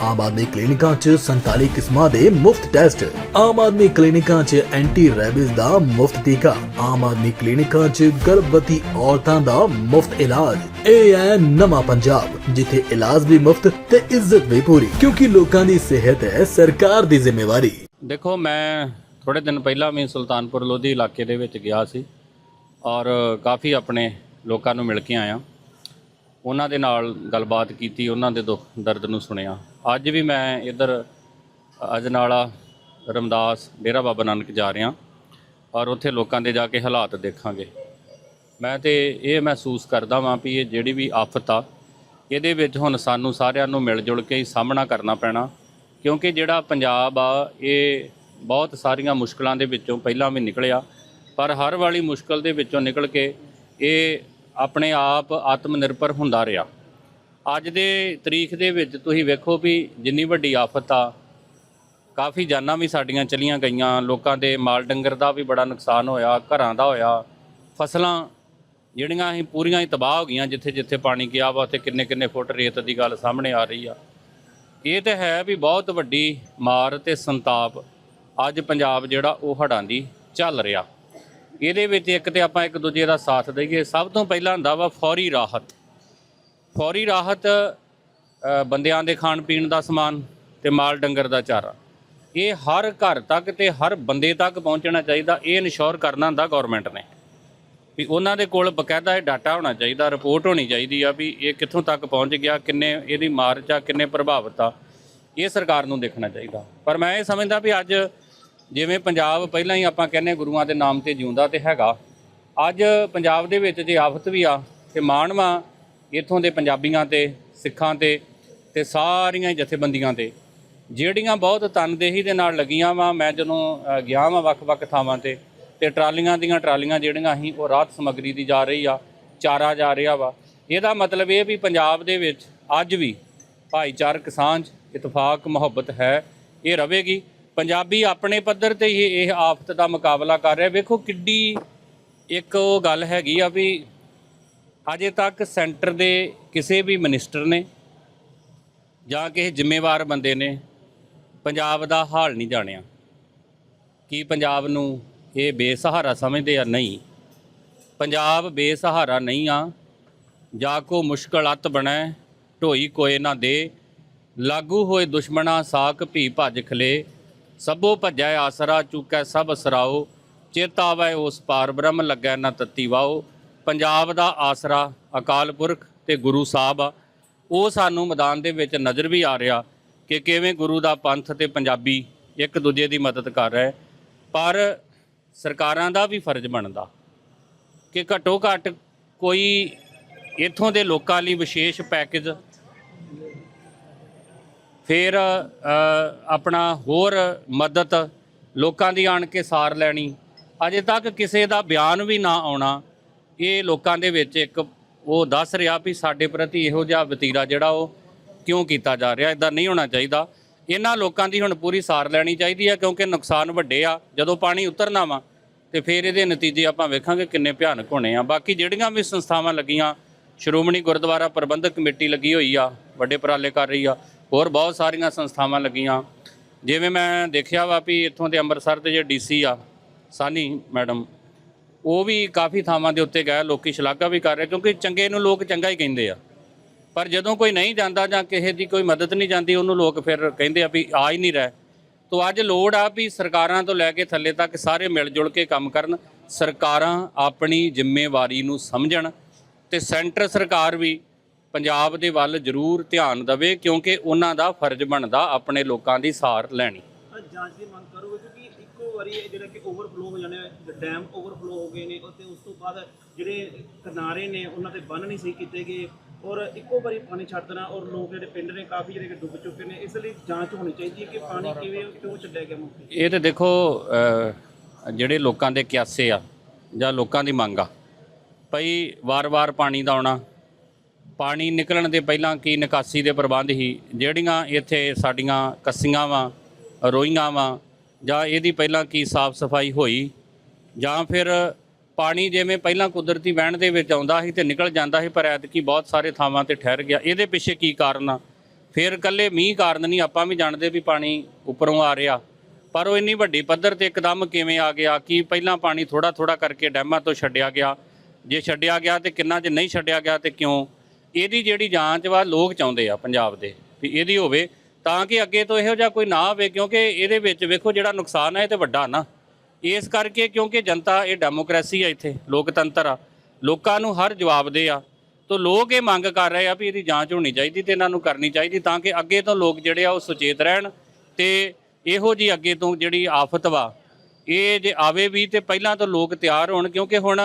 ਆਮ ਆਦਮੀ ਕਲੀਨਿਕਾਂ 'ਚ 47 ਕਿਸਮਾਂ ਦੇ ਮੁਫਤ ਟੈਸਟ। ਆਮ ਆਦਮੀ ਕਲੀਨਿਕਾਂ 'ਚ ਐਂਟੀ ਰੈਬਿਸ ਦਾ ਮੁਫਤ ਟੀਕਾ। ਆਮ ਆਦਮੀ ਕਲੀਨਿਕਾਂ 'ਚ ਗਰਭਵਤੀ ਔਰਤਾਂ ਦਾ ਮੁਫਤ ਇਲਾਜ। ਇਹ ਹੈ ਨਵਾਂ ਪੰਜਾਬ, ਜਿੱਥੇ ਇਲਾਜ ਵੀ ਮੁਫਤ ਤੇ ਇੱਜ਼ਤ ਵੀ ਪੂਰੀ। ਕਿਉਂਕਿ ਲੋਕਾਂ ਦੀ ਸਿਹਤ ਹੈ ਸਰਕਾਰ ਦੀ ਜ਼ਿੰਮੇਵਾਰੀ। ਦੇਖੋ, ਮੈਂ ਥੋੜੇ ਦਿਨ ਪਹਿਲਾਂ ਵੀ ਸੁਲਤਾਨਪੁਰ ਲੋਧੀ ਇਲਾਕੇ ਦੇ ਵਿੱਚ ਗਿਆ ਸੀ ਔਰ ਕਾਫੀ ਆਪਣੇ ਲੋਕਾਂ ਨੂੰ ਮਿਲ ਕੇ ਆਇਆ। ਉਹਨਾਂ ਦੇ ਨਾਲ ਗੱਲਬਾਤ ਕੀਤੀ, ਉਹਨਾਂ ਦੇ ਦੁੱਖ ਦਰਦ ਨੂੰ ਸੁਣਿਆ। ਅੱਜ ਵੀ ਮੈਂ ਇੱਧਰ ਅਜਨਾਲਾ, ਰਮਦਾਸ, ਡੇਰਾ ਬਾਬਾ ਨਾਨਕ ਜਾ ਰਿਹਾ। ਔਰ ਉੱਥੇ ਲੋਕਾਂ ਦੇ ਜਾ ਕੇ ਹਾਲਾਤ ਦੇਖਾਂਗੇ। ਮੈਂ ਤੇ ਇਹ ਮਹਿਸੂਸ ਕਰਦਾ ਵਾਂ ਵੀ ਇਹ ਜਿਹੜੀ ਵੀ ਆਫਤ ਆ, ਇਹਦੇ ਵਿੱਚ ਹੁਣ ਸਾਨੂੰ ਸਾਰਿਆਂ ਨੂੰ ਮਿਲ ਜੁਲ ਕੇ ਹੀ ਸਾਹਮਣਾ ਕਰਨਾ ਪੈਣਾ। ਕਿਉਂਕਿ ਜਿਹੜਾ ਪੰਜਾਬ ਆ, ਇਹ ਬਹੁਤ ਸਾਰੀਆਂ ਮੁਸ਼ਕਲਾਂ ਦੇ ਵਿੱਚੋਂ ਪਹਿਲਾਂ ਵੀ ਨਿਕਲਿਆ। ਪਰ ਹਰ ਵਾਲੀ ਮੁਸ਼ਕਲ ਦੇ ਵਿੱਚੋਂ ਨਿਕਲ ਕੇ ਇਹ ਆਪਣੇ ਆਪ ਆਤਮ ਨਿਰਭਰ ਹੁੰਦਾ ਰਿਹਾ। ਅੱਜ ਦੇ ਤਰੀਕ ਦੇ ਵਿੱਚ ਤੁਸੀਂ ਵੇਖੋ ਵੀ ਜਿੰਨੀ ਵੱਡੀ ਆਫਤ ਆ, ਕਾਫੀ ਜਾਨਾਂ ਵੀ ਸਾਡੀਆਂ ਚਲੀਆਂ ਗਈਆਂ, ਲੋਕਾਂ ਦੇ ਮਾਲ ਡੰਗਰ ਦਾ ਵੀ ਬੜਾ ਨੁਕਸਾਨ ਹੋਇਆ, ਘਰਾਂ ਦਾ ਹੋਇਆ, ਫਸਲਾਂ ਜਿਹੜੀਆਂ ਅਸੀਂ ਪੂਰੀਆਂ ਹੀ ਤਬਾਹ ਹੋ ਗਈਆਂ ਜਿੱਥੇ ਜਿੱਥੇ ਪਾਣੀ ਗਿਆ ਵਾ, ਉੱਥੇ ਕਿੰਨੇ ਕਿੰਨੇ ਫੁੱਟ ਰੇਤ ਦੀ ਗੱਲ ਸਾਹਮਣੇ ਆ ਰਹੀ ਆ। ਇਹ ਤੇ ਹੈ ਵੀ ਬਹੁਤ ਵੱਡੀ ਮਾਰ ਤੇ ਸੰਤਾਪ ਅੱਜ ਪੰਜਾਬ ਜਿਹੜਾ ਉਹ ਹੜਾਂ ਦੀ ਚੱਲ ਰਿਹਾ। ਇਹਦੇ ਵਿੱਚ ਇੱਕ ਤੇ ਆਪਾਂ ਇੱਕ ਦੂਜੇ ਦਾ ਸਾਥ ਦਈਏ, ਸਭ ਤੋਂ ਪਹਿਲਾਂ ਹੁੰਦਾ ਵਾ ਫੌਰੀ ਰਾਹਤ। ਫੌਰੀ ਰਾਹਤ ਬੰਦਿਆਂ ਦੇ ਖਾਣ ਪੀਣ ਦਾ ਸਮਾਨ ਤੇ ਮਾਲ ਡੰਗਰ ਦਾ ਚਾਰਾ। ਇਹ ਹਰ ਘਰ ਤੱਕ ਤੇ ਹਰ ਬੰਦੇ ਤੱਕ ਪਹੁੰਚਣਾ ਚਾਹੀਦਾ, ਇਹ ਇਨਸ਼ੋਰ ਕਰਨਾ ਹੁੰਦਾ ਗਵਰਨਮੈਂਟ ਨੇ। ਵੀ ਉਹਨਾਂ ਦੇ ਕੋਲ ਬਕਾਇਦਾ ਇਹ ਡਾਟਾ ਹੋਣਾ ਚਾਹੀਦਾ, ਰਿਪੋਰਟ ਹੋਣੀ ਚਾਹੀਦੀ ਆ ਵੀ ਇਹ ਕਿੱਥੋਂ ਤੱਕ ਪਹੁੰਚ ਗਿਆ, ਕਿੰਨੇ ਇਹਦੀ ਮਾਰਚ ਆ, ਕਿੰਨੇ ਪ੍ਰਭਾਵਿਤ ਆ, ਇਹ ਸਰਕਾਰ ਨੂੰ ਦੇਖਣਾ ਚਾਹੀਦਾ। ਪਰ ਮੈਂ ਇਹ ਸਮਝਦਾ ਵੀ ਅੱਜ ਜਿਵੇਂ ਪੰਜਾਬ ਪਹਿਲਾਂ ਹੀ ਆਪਾਂ ਕਹਿੰਦੇ ਗੁਰੂਆਂ ਦੇ ਨਾਮ ਤੇ ਜਿਉਂਦਾ ਤੇ ਹੈਗਾ, ਅੱਜ ਪੰਜਾਬ ਦੇ ਵਿੱਚ ਜੇ ਆਫਤ ਵੀ ਆ ਤੇ ਮਾਣਵਾ ਇੱਥੋਂ ਦੇ ਪੰਜਾਬੀਆਂ ਤੇ, ਸਿੱਖਾਂ ਤੇ ਤੇ ਸਾਰੀਆਂ ਹੀ ਜਥੇਬੰਦੀਆਂ ਤੇ। ਜਿਹੜੀਆਂ ਬਹੁਤ ਤਨਦੇਹੀ ਦੇ ਨਾਲ ਲੱਗੀਆਂ ਵਾ, ਮੈਂ ਜਦੋਂ ਗਿਆ ਵਾਂ ਵੱਖ-ਵੱਖ ਥਾਵਾਂ ਤੇ ਤੇ ਟਰਾਲੀਆਂ ਦੀਆਂ ਟਰਾਲੀਆਂ ਜਿਹੜੀਆਂ ਅਸੀਂ ਉਹ ਰਾਹਤ ਸਮੱਗਰੀ ਦੀ ਜਾ ਰਹੀ ਆ, ਚਾਰਾ ਜਾ ਰਿਹਾ ਵਾ। ਇਹਦਾ ਮਤਲਬ ਇਹ ਵੀ ਪੰਜਾਬ ਦੇ ਵਿੱਚ ਅੱਜ ਵੀ ਭਾਈਚਾਰਕ ਸਾਂਝ, ਇਤਫਾਕ, ਮੁਹੱਬਤ ਹੈ, ਇਹ ਰਵੇਗੀ। ਪੰਜਾਬੀ ਆਪਣੇ ਪੱਧਰ ਤੇ ਹੀ ਇਹ ਆਫਤ ਦਾ ਮੁਕਾਬਲਾ ਕਰ ਰਿਹਾ। ਵੇਖੋ ਕਿੱਡੀ ਇੱਕ ਉਹ ਗੱਲ ਹੈਗੀ ਆ ਵੀ ਅਜੇ ਤੱਕ ਸੈਂਟਰ ਦੇ ਕਿਸੇ ਵੀ ਮਿਨਿਸਟਰ ਨੇ ਜਾਂ ਕਿਸੇ ਜ਼ਿੰਮੇਵਾਰ ਬੰਦੇ ਨੇ ਪੰਜਾਬ ਦਾ ਹਾਲ ਨਹੀਂ ਜਾਣਿਆ ਕੀ ਪੰਜਾਬ ਨੂੰ ਇਹ ਬੇਸਹਾਰਾ ਸਮਝਦੇ ਆ ਨਹੀਂ। ਪੰਜਾਬ ਬੇਸਹਾਰਾ ਨਹੀਂ ਆ, ਜਾ ਕੋ ਮੁਸ਼ਕਲ ਅਤ ਬਣੈ, ਢੋਈ ਕੋਏ ਨਾ ਦੇ, ਲਾਗੂ ਹੋਏ ਦੁਸ਼ਮਣਾ ਸਾਕ ਭੀ ਭੱਜ ਖਲੇ, ਸਭੋ ਭੱਜੈ ਆਸਰਾ ਚੁੱਕੈ ਸਭ ਅਸਰਾਓ ਚੇਤਾ ਆਵੈ ਉਸ ਪਾਰ ਬ੍ਰਹਮ ਲੱਗੈ ਨਾ ਤਤੀ ਵਾਓ ਪੰਜਾਬ ਦਾ ਆਸਰਾ ਅਕਾਲ ਪੁਰਖ ਤੇ ਗੁਰੂ ਸਾਹਿਬ ਆ, ਉਹ ਸਾਨੂੰ ਮੈਦਾਨ ਦੇ ਵਿੱਚ ਨਜ਼ਰ ਵੀ ਆ ਰਿਹਾ ਕਿ ਕਿਵੇਂ ਗੁਰੂ ਦਾ ਪੰਥ ਤੇ ਪੰਜਾਬੀ ਇੱਕ ਦੂਜੇ ਦੀ ਮਦਦ ਕਰ ਰਹੇ। ਪਰ ਸਰਕਾਰਾਂ ਦਾ ਵੀ ਫਰਜ਼ ਬਣਦਾ ਕਿ ਘੱਟੋ ਘੱਟ ਕੋਈ ਇੱਥੋਂ ਦੇ ਲੋਕਾਂ ਲਈ ਵਿਸ਼ੇਸ਼ ਪੈਕੇਜ, ਫਿਰ ਆਪਣਾ ਹੋਰ ਮਦਦ ਲੋਕਾਂ ਦੀ ਆਣ ਕੇ ਸਾਰ ਲੈਣੀ। ਅਜੇ ਤੱਕ ਕਿਸੇ ਦਾ ਬਿਆਨ ਵੀ ਨਾ ਆਉਣਾ ਇਹ ਲੋਕਾਂ ਦੇ ਵਿੱਚ ਇੱਕ ਉਹ ਦੱਸ ਰਿਹਾ ਵੀ ਸਾਡੇ ਪ੍ਰਤੀ ਇਹੋ ਜਿਹਾ ਵਤੀਰਾ ਜਿਹੜਾ ਉਹ ਕਿਉਂ ਕੀਤਾ ਜਾ ਰਿਹਾ ਇਦਾਂ ਨਹੀਂ ਹੋਣਾ ਚਾਹੀਦਾ। ਇਹਨਾਂ ਲੋਕਾਂ ਦੀ ਹੁਣ ਪੂਰੀ ਸਾਰ ਲੈਣੀ ਚਾਹੀਦੀ ਹੈ ਕਿਉਂਕਿ ਨੁਕਸਾਨ ਵੱਡੇ ਆ। ਜਦੋਂ ਪਾਣੀ ਉਤਰਨਾ ਵਾ ਤੇ ਫਿਰ ਇਹਦੇ ਨਤੀਜੇ ਆਪਾਂ ਵੇਖਾਂਗੇ ਕਿੰਨੇ ਭਿਆਨਕ ਹੋਣੇ ਆ। ਬਾਕੀ ਜਿਹੜੀਆਂ ਵੀ ਸੰਸਥਾਵਾਂ ਲੱਗੀਆਂ, ਸ਼੍ਰੋਮਣੀ ਗੁਰਦੁਆਰਾ ਪ੍ਰਬੰਧਕ ਕਮੇਟੀ ਲੱਗੀ ਹੋਈ ਆ, ਵੱਡੇ ਉਪਰਾਲੇ ਕਰ ਰਹੀ ਆ, ਹੋਰ ਬਹੁਤ ਸਾਰੀਆਂ ਸੰਸਥਾਵਾਂ ਲੱਗੀਆਂ। ਜਿਵੇਂ ਮੈਂ ਦੇਖਿਆ ਵਾ ਵੀ ਇੱਥੋਂ ਦੇ ਅੰਮ੍ਰਿਤਸਰ ਦੇ ਜੇ ਡੀਸੀ ਆ, ਸਾਨੀ ਮੈਡਮ ਉਹ ਵੀ ਕਾਫੀ ਥਾਵਾਂ ਦੇ ਉੱਤੇ ਗਏ, ਲੋਕੀ ਸ਼ਲਾਘਾ ਵੀ ਕਰ ਰਹੇ, ਕਿਉਂਕਿ ਚੰਗੇ ਨੂੰ ਲੋਕ ਚੰਗਾ ਹੀ ਕਹਿੰਦੇ ਆ। ਪਰ ਜਦੋਂ ਕੋਈ ਨਹੀਂ ਜਾਂਦਾ ਜਾਂ ਕਿਸੇ ਦੀ ਕੋਈ ਮਦਦ ਨਹੀਂ ਜਾਂਦੀ, ਉਹਨੂੰ ਲੋਕ ਫਿਰ ਕਹਿੰਦੇ ਆ ਵੀ ਆ ਹੀ ਨਹੀਂ ਰਹੇ। ਤੋ ਅੱਜ ਲੋੜ ਆ ਵੀ ਸਰਕਾਰਾਂ ਤੋਂ ਲੈ ਕੇ ਥੱਲੇ ਤੱਕ ਸਾਰੇ ਮਿਲ ਜੁਲ ਕੇ ਕੰਮ ਕਰਨ, ਸਰਕਾਰਾਂ ਆਪਣੀ ਜ਼ਿੰਮੇਵਾਰੀ ਨੂੰ ਸਮਝਣ ਤੇ ਸੈਂਟਰ ਸਰਕਾਰ ਵੀ ਪੰਜਾਬ ਦੇ ਵੱਲ ਜ਼ਰੂਰ ਧਿਆਨ ਦੇਵੇ, ਕਿਉਂਕਿ ਉਹਨਾਂ ਦਾ ਫਰਜ਼ ਬਣਦਾ ਆਪਣੇ ਲੋਕਾਂ ਦੀ ਸਾਰ ਲੈਣੀ। ਜਾਂਚ ਦੀ ਮੰਗ ਕਰੋਗੇ ਵਾਰੀ ਇਹ ਜਿਹੜਾ ਕਿ ਓਵਰਫਲੋ ਹੋ ਜਾਣੇ ਡੈਮ ਓਵਰਫਲੋ ਹੋ ਗਏ ਨੇ ਅਤੇ ਉਸ ਤੋਂ ਬਾਅਦ ਜਿਹੜੇ ਕਿਨਾਰੇ ਨੇ, ਉਹਨਾਂ ਤੇ ਬੰਨ ਨਹੀਂ ਸਹੀ ਕੀਤੇ ਗਏ। ਔਰ ਇੱਕੋ ਵਾਰੀ ਪਾਣੀ ਛੱਡ ਦੇਣਾ ਔਰ ਲੋਕ ਜਿਹੜੇ ਪਿੰਡ ਨੇ, ਕਾਫੀ ਜਿਹੜੇ ਕਿ ਡੁੱਬ ਚੁੱਕੇ ਨੇ, ਇਸ ਲਈ ਜਾਂਚ ਹੋਣੀ ਚਾਹੀਦੀ ਹੈ ਕਿ ਪਾਣੀ ਕਿਵੇਂ, ਕਿਉਂ ਛੱਡਿਆ ਗਿਆ ਮੌਕੇ ਇਹ ਤੇ ਦੇਖੋ ਜਿਹੜੇ ਲੋਕਾਂ ਦੇ ਕਿਆਸੇ ਆ, ਜਾਂ ਲੋਕਾਂ ਦੀ ਮੰਗ ਆ, ਭਈ ਵਾਰ-ਵਾਰ ਪਾਣੀ ਦਾ ਆਉਣਾ, ਪਾਣੀ ਨਿਕਲਣ ਦੇ ਪਹਿਲਾਂ ਕੀ ਨਿਕਾਸੀ ਦੇ ਪ੍ਰਬੰਧ ਹੀ, ਜਿਹੜੀਆਂ ਇੱਥੇ ਸਾਡੀਆਂ ਕੱਸੀਆਂ ਵਾ ਰੋਈਆਂ ਵਾ ਜਾਂ ਇਹਦੀ ਪਹਿਲਾਂ ਕੀ ਸਾਫ਼ ਸਫ਼ਾਈ ਹੋਈ, ਜਾਂ ਫਿਰ ਪਾਣੀ ਜਿਵੇਂ ਪਹਿਲਾਂ ਕੁਦਰਤੀ ਵਹਿਣ ਦੇ ਵਿੱਚ ਆਉਂਦਾ ਸੀ ਤੇ ਨਿਕਲ ਜਾਂਦਾ ਸੀ, ਪਰ ਐਤਕੀ ਬਹੁਤ ਸਾਰੇ ਥਾਵਾਂ ਤੇ ਠਹਿਰ ਗਿਆ। ਇਹਦੇ ਪਿੱਛੇ ਕੀ ਕਾਰਨ ਆ? ਫਿਰ ਕੱਲੇ ਮੀਂਹ ਕਾਰਨ ਨਹੀਂ, ਆਪਾਂ ਵੀ ਜਾਣਦੇ ਵੀ ਪਾਣੀ ਉੱਪਰੋਂ ਆ ਰਿਹਾ। ਪਰ ਉਹ ਇੰਨੀ ਵੱਡੀ ਪੱਧਰ ਤੇ ਇੱਕਦਮ ਕਿਵੇਂ ਆ ਗਿਆ? ਕਿ ਪਹਿਲਾਂ ਪਾਣੀ ਥੋੜਾ ਥੋੜਾ ਕਰਕੇ ਡੈਮਾਂ ਤੋਂ ਛੱਡਿਆ ਗਿਆ? ਜੇ ਛੱਡਿਆ ਗਿਆ ਤੇ ਕਿੰਨਾ ਚ ਨਹੀਂ ਛੱਡਿਆ ਗਿਆ ਤੇ ਕਿਉਂ? ਇਹਦੀ ਜਿਹੜੀ ਜਾਂਚ ਵਾ ਲੋਕ ਚਾਹੁੰਦੇ ਆ ਪੰਜਾਬ ਦੇ, ਵੀ ਇਹਦੀ ਹੋਵੇ। ਤਾਂ ਕਿ ਅੱਗੇ ਤੋਂ ਇਹੋ ਜਿਹਾ ਕੋਈ ਨਾ ਆਵੇ, ਕਿਉਂਕਿ ਇਹਦੇ ਵਿੱਚ ਵੇਖੋ ਜਿਹੜਾ ਨੁਕਸਾਨ ਹੈ, ਇਹ ਤੇ ਵੱਡਾ ਨਾ। ਇਸ ਕਰਕੇ ਕਿਉਂਕਿ ਜਨਤਾ ਇਹ ਡੈਮੋਕ੍ਰੇਸੀ ਆ ਇੱਥੇ, ਲੋਕਤੰਤਰ ਆ। ਲੋਕਾਂ ਨੂੰ ਹਰ ਜਵਾਬ ਦੇ ਆ। ਤੋ ਲੋਕ ਇਹ ਮੰਗ ਕਰ ਰਹੇ ਆ ਵੀ ਇਹਦੀ ਜਾਂਚ ਹੋਣੀ ਚਾਹੀਦੀ ਤੇ ਇਹਨਾਂ ਨੂੰ ਕਰਨੀ ਚਾਹੀਦੀ ਤਾਂ ਕਿ ਅੱਗੇ ਤੋਂ ਲੋਕ ਜਿਹੜੇ ਆ ਉਹ ਸੁਚੇਤ ਰਹਿਣ ਤੇ ਇਹੋ ਜੀ ਅੱਗੇ ਤੋਂ ਜਿਹੜੀ ਆਫਤ ਵਾ, ਇਹ ਜੇ ਆਵੇ ਵੀ ਤੇ ਪਹਿਲਾਂ ਤੋਂ ਲੋਕ ਤਿਆਰ ਹੋਣ, ਕਿਉਂਕਿ ਹੁਣ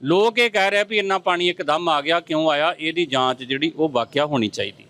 ਲੋਕ ਇਹ ਕਹਿ ਰਹੇ ਵੀ ਇੰਨਾ ਪਾਣੀ ਇੱਕਦਮ ਆ ਗਿਆ, ਕਿਉਂ ਆਇਆ? ਇਹਦੀ ਜਾਂਚ ਜਿਹੜੀ ਉਹ ਵਾਕਿਆ ਹੋਣੀ ਚਾਹੀਦੀ।